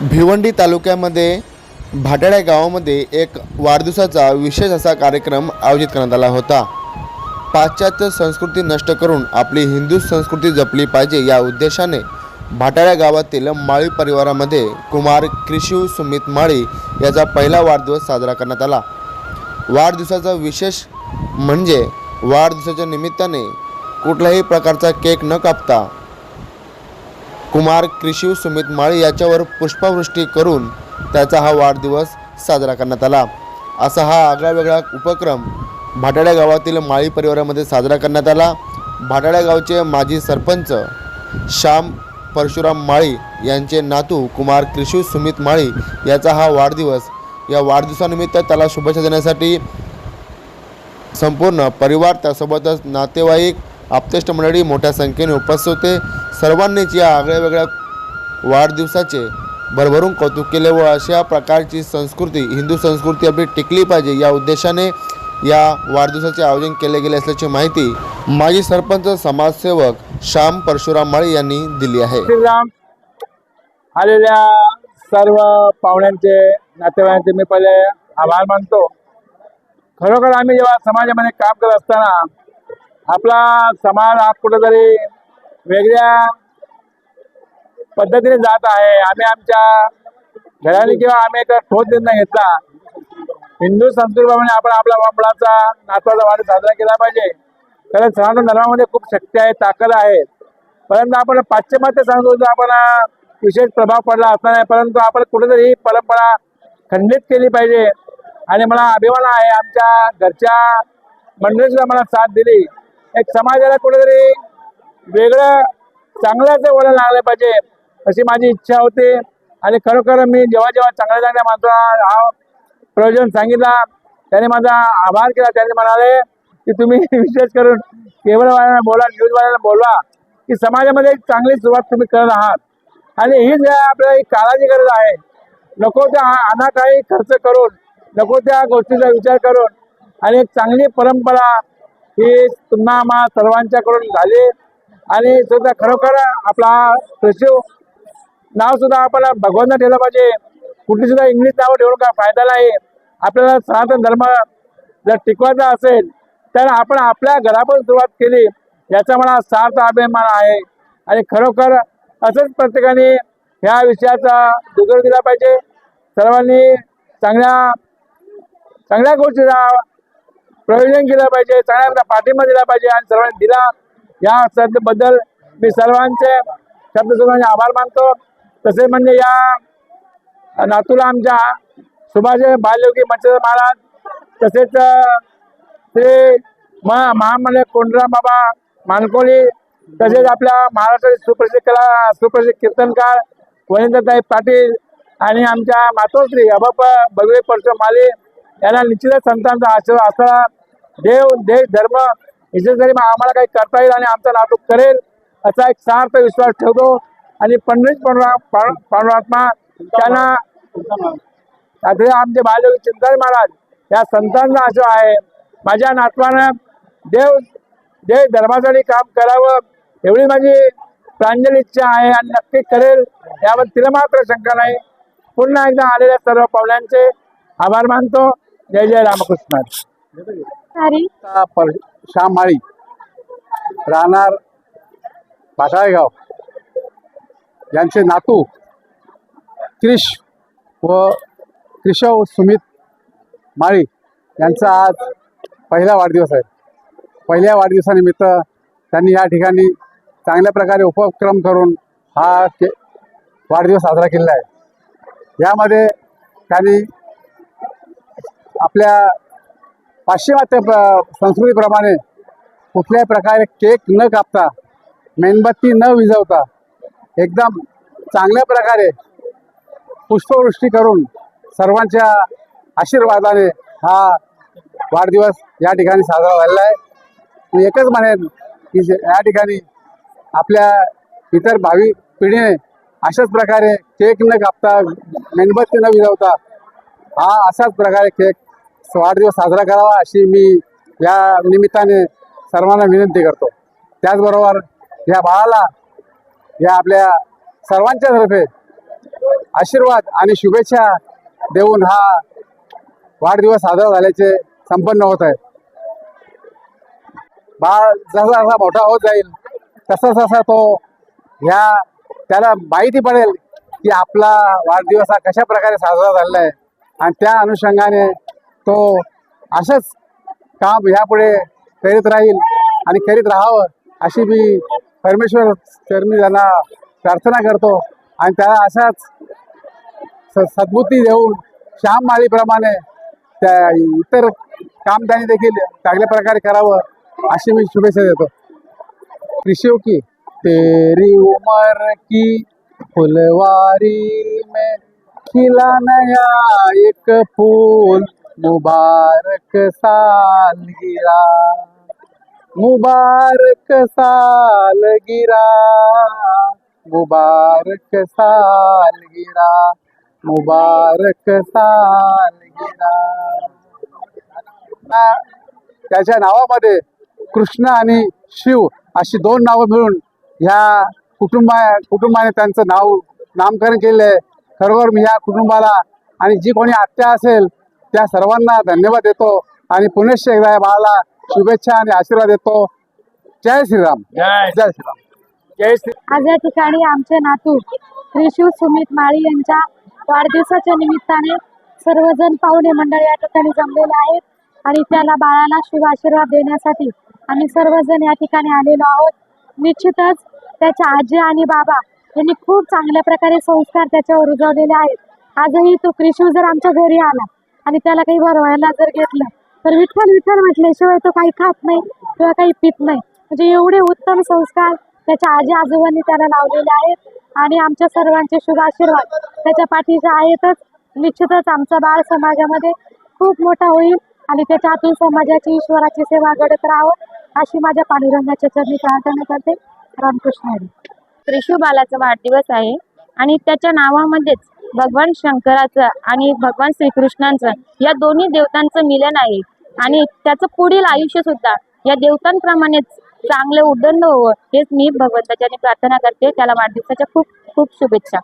भिवंडी तालुक्यामध्ये भाटाड्या गावामध्ये एक वाढदिवसाचा विशेष असा कार्यक्रम आयोजित करण्यात आला होता. पाश्चात्य संस्कृती नष्ट करून आपली हिंदू संस्कृती जपली पाहिजे या उद्देशाने भाटाड्या गावातील माळी परिवारामध्ये कुमार क्रिशिव सुमित माळी याचा पहिला वाढदिवस साजरा करण्यात आला. वाढदिवसाचा विशेष म्हणजे वाढदिवसाच्या निमित्ताने कुठल्याही प्रकारचा केक न कापता कुमार कृषी सुमित माळी याच्यावर पुष्पवृष्टी करून त्याचा हा वाढदिवस साजरा करण्यात आला. असा हा आगळा वेगळा उपक्रम भाटाड्या गावातील माळी परिवारामध्ये साजरा करण्यात आला. भाटाड्या गावचे माजी सरपंच श्याम परशुराम माळी यांचे नातू कुमार कृषी सुमित माळी याचा हा वाढदिवस या वाढदिवसानिमित्त त्याला शुभेच्छा देण्यासाठी संपूर्ण परिवार त्यासोबतच नातेवाईक आप्तेष्ट मंडळी मोठ्या संख्येने उपस्थित होते. सर्वांनीच या आगळ्या वेगळ्या वाढदिवसाचे भरभरून कौतुक केले व अशा प्रकारची संस्कृती हिंदू संस्कृती आपली टिकली पाहिजे या उद्देशाने या वाढदिवसाचे आयोजन केले गेले असल्याची माहिती माजी सरपंच समाजसेवक श्याम परशुराम माळी यांनी दिली आहे. आलेल्या सर्व पाहुण्यांचे नातेवाईकांचे मी पहिले आभार मानतो. खरोखर आम्ही जेव्हा समाजामध्ये काम करत असताना आपला समाज हा कुठेतरी वेगळ्या पद्धतीने जात आहे. आम्ही आमच्या घराने किंवा आम्ही एक ठोस निर्णय घेतला. हिंदू संस्कृतीप्रमाणे आपण आपल्या मुलाचा नातवाचा वाढ साजरा केला पाहिजे. कारण सनातन धर्मामध्ये खूप शक्ती आहे ताकद आहे. परंतु आपण पाश्चिमात्य संस्कृतीचा आपण विशेष प्रभाव पडला असणार नाही. परंतु आपण कुठेतरी ही परंपरा खंडित केली पाहिजे. आणि मला अभिमान आहे आमच्या घरच्या मंडळीसुद्धा मला साथ दिली. एक समाजाला कुठेतरी वेगळं चांगल्याच वळण लागलं पाहिजे अशी माझी इच्छा होती. आणि खरोखर मी जेव्हा जेव्हा चांगल्या चांगल्या माणसाला हा प्रयोजन सांगितला त्याने माझा आभार केला. त्याने म्हणाले की तुम्ही विशेष करून केवलवाल्याला बोला न्यूजवाल्यांना बोला बोलवा की समाजामध्ये एक चांगली सुरुवात तुम्ही करत आहात. आणि हीच आपल्याला एक काळाची गरज आहे. नको त्या अनाठाई खर्च करून नको त्या गोष्टीचा विचार करून आणि एक चांगली परंपरा ही तुम्हा आम्हा सर्वांच्याकडून झाली. आणि सुद्धा खरोखर आपला सचिव नाव सुद्धा आपण भगवंत ठेवलं पाहिजे. कुठली सुद्धा इंग्लिश नाव ठेवून का फायदा नाही. आपल्याला सनातन धर्म जर टिकवायचा असेल तर आपण आपल्या घरापासून सुरुवात केली. याचा मला सार्थ अभिमान आहे. आणि खरोखर असंच प्रत्येकाने ह्या विषयाचा दुगर दिला पाहिजे. सर्वांनी चांगल्या चांगल्या गोष्टीचा प्रयोजन केलं पाहिजे चांगल्या पाठिंबा दिला पाहिजे आणि सर्वांनी दिला या बद्दल मी सर्वांचे शब्द आभार मानतो. तसे म्हणजे या नातूला आमच्या सुभाष बालयोगी मच्छर महाराज तसेच श्री म महामंडळ कोंडराम बाबा मानकोली तसेच आपल्या महाराष्ट्राचे सुप्रसिद्ध कला सुप्रसिद्ध कीर्तनकार वनिंद्रताई पाटील आणि आमच्या मातोश्री अबाप भगवे परशुराम माले यांना निश्चितच संतांचा आशीर्वाद असा देव देश धर्म विशेष आम्हाला काही करता येईल आणि आमचा नाटक करेल असा एक सार्थ विश्वास ठेवतो. आणि पंडित परमात्मा त्यांना आता आमचे बालयोगी चिंतारी महाराज या संतांचा आशा आहे. माझ्या नातवानं देव देव धर्मासाठी काम करावं एवढी माझी प्रांजल इच्छा आहे आणि नक्की करेल. यावर तिला मात्र शंका नाही. पुन्हा एकदा आलेल्या सर्व पाहुण्यांचे आभार मानतो. जय जय रामकृष्ण. श्याम माळी राहणार भाटाळेगाव. यांचे नातू क्रिश व क्रिशव सुमित माळी यांचा आज पहिला वाढदिवस आहे. पहिल्या वाढदिवसानिमित्त त्यांनी या ठिकाणी चांगल्या प्रकारे उपक्रम करून हा के वाढदिवस साजरा केलेला आहे. यामध्ये त्यांनी आपल्या पाश्चिमात्य संस्कृतीप्रमाणे कुठल्याही प्रकारे केक न कापता मेणबत्ती न विझवता एकदम चांगल्या प्रकारे पुष्पवृष्टी करून सर्वांच्या आशीर्वादाने हा वाढदिवस या ठिकाणी साजरा झालेला आहे. मी एकच म्हणेन की जे- या ठिकाणी आपल्या इतर भावी पिढीने अशाच प्रकारे केक न कापता मेणबत्ती न विझवता हा अशाच प्रकारे केक वाढदिवस साजरा करावा अशी मी या निमित्ताने सर्वांना विनंती करतो. त्याचबरोबर या बाळाला या आपल्या सर्वांच्या तर्फे आशीर्वाद आणि शुभेच्छा देऊन हा वाढदिवस साजरा झाल्याचे संपन्न होत आहे. बाळ जसा जसा मोठा होत जाईल तसा तसा तो ह्या त्याला माहिती पडेल की आपला वाढदिवस हा कशा प्रकारे साजरा झालेला आहे. आणि त्या अनुषंगाने तो असंच काम ह्यापुढे करीत राहील आणि करीत राहावं अशी मी परमेश्वर चरणी त्यांना प्रार्थना करतो. आणि त्याला अशाच स- सद्बुद्धी देऊन श्याम माळीप्रमाणे त्या इतर काम त्यांनी देखील चांगल्या प्रकारे करावं अशी मी शुभेच्छा देतो. कृषियों की तेरी उमर की फुलवारी में खिला नया एक फूल मुबारक सालगिरा मुबारक सालगिरा मुबारक सालगिरा मुबारक सालगिरा त्याच्या नावामध्ये कृष्ण आणि शिव अशी दोन नावं मिळून ह्या कुटुंबा कुटुंबाने त्यांचं नाव नामकरण केले आहे. खरोखर मी ह्या कुटुंबाला आणि जी कोणी आत्या असेल त्या सर्वांना धन्यवाद देतो आणि पुनश्च एकदा या बाळाला शुभेच्छा आणि आशीर्वाद देतो. जय श्रीराम. जय. जय श्रीराम. जय श्री आज या ठिकाणी आमचे नातू त्रिशूळ सुमित माळी यांच्या वाढदिवसाच्या निमित्ताने सर्वजण पाहुणे मंडळ या ठिकाणी जमलेले आहेत आणि त्याला बाळाला शुभ आशीर्वाद देण्यासाठी आम्ही सर्वजण या ठिकाणी आलेलो आहोत. निश्चितच त्याच्या आजी आणि बाबा यांनी खूप चांगल्या प्रकारे संस्कार त्याच्यावर रुजवलेले आहेत. आजही तो त्रिशूळ जर आमच्या घरी आला आणि त्याला काही भरवायला जर घेतलं तर विठ्ठल विठ्ठल म्हटल्याशिवाय तो काही खात नाही किंवा काही पित नाही. म्हणजे एवढे उत्तम संस्कार त्याच्या आजी आजोबांनी त्याला लावलेले आहेत. आणि आमच्या सर्वांचे शुभ आशीर्वाद त्याच्या पाठीचे आहेतच. निश्चितच आमचा बाळ समाजामध्ये खूप मोठा होईल आणि त्याच्यातून समाजाची ईश्वराची सेवा घडत राहावं अशी माझ्या पांडुरंगाच्या चरणी प्रार्थना करते. रामकृष्ण हरी. त्रिशू बालाचा वाढदिवस आहे आणि त्याच्या नावामध्येच भगवान शंकराचं आणि भगवान श्रीकृष्णांचं या दोन्ही देवतांचं मिलन आहे. आणि त्याचं पुढील आयुष्य सुद्धा या देवतांप्रमाणेच चांगलं उदंड होवं हेच मी भगवंताच्या प्रार्थना करते. त्याला वाढदिवसाच्या खूप खूप शुभेच्छा.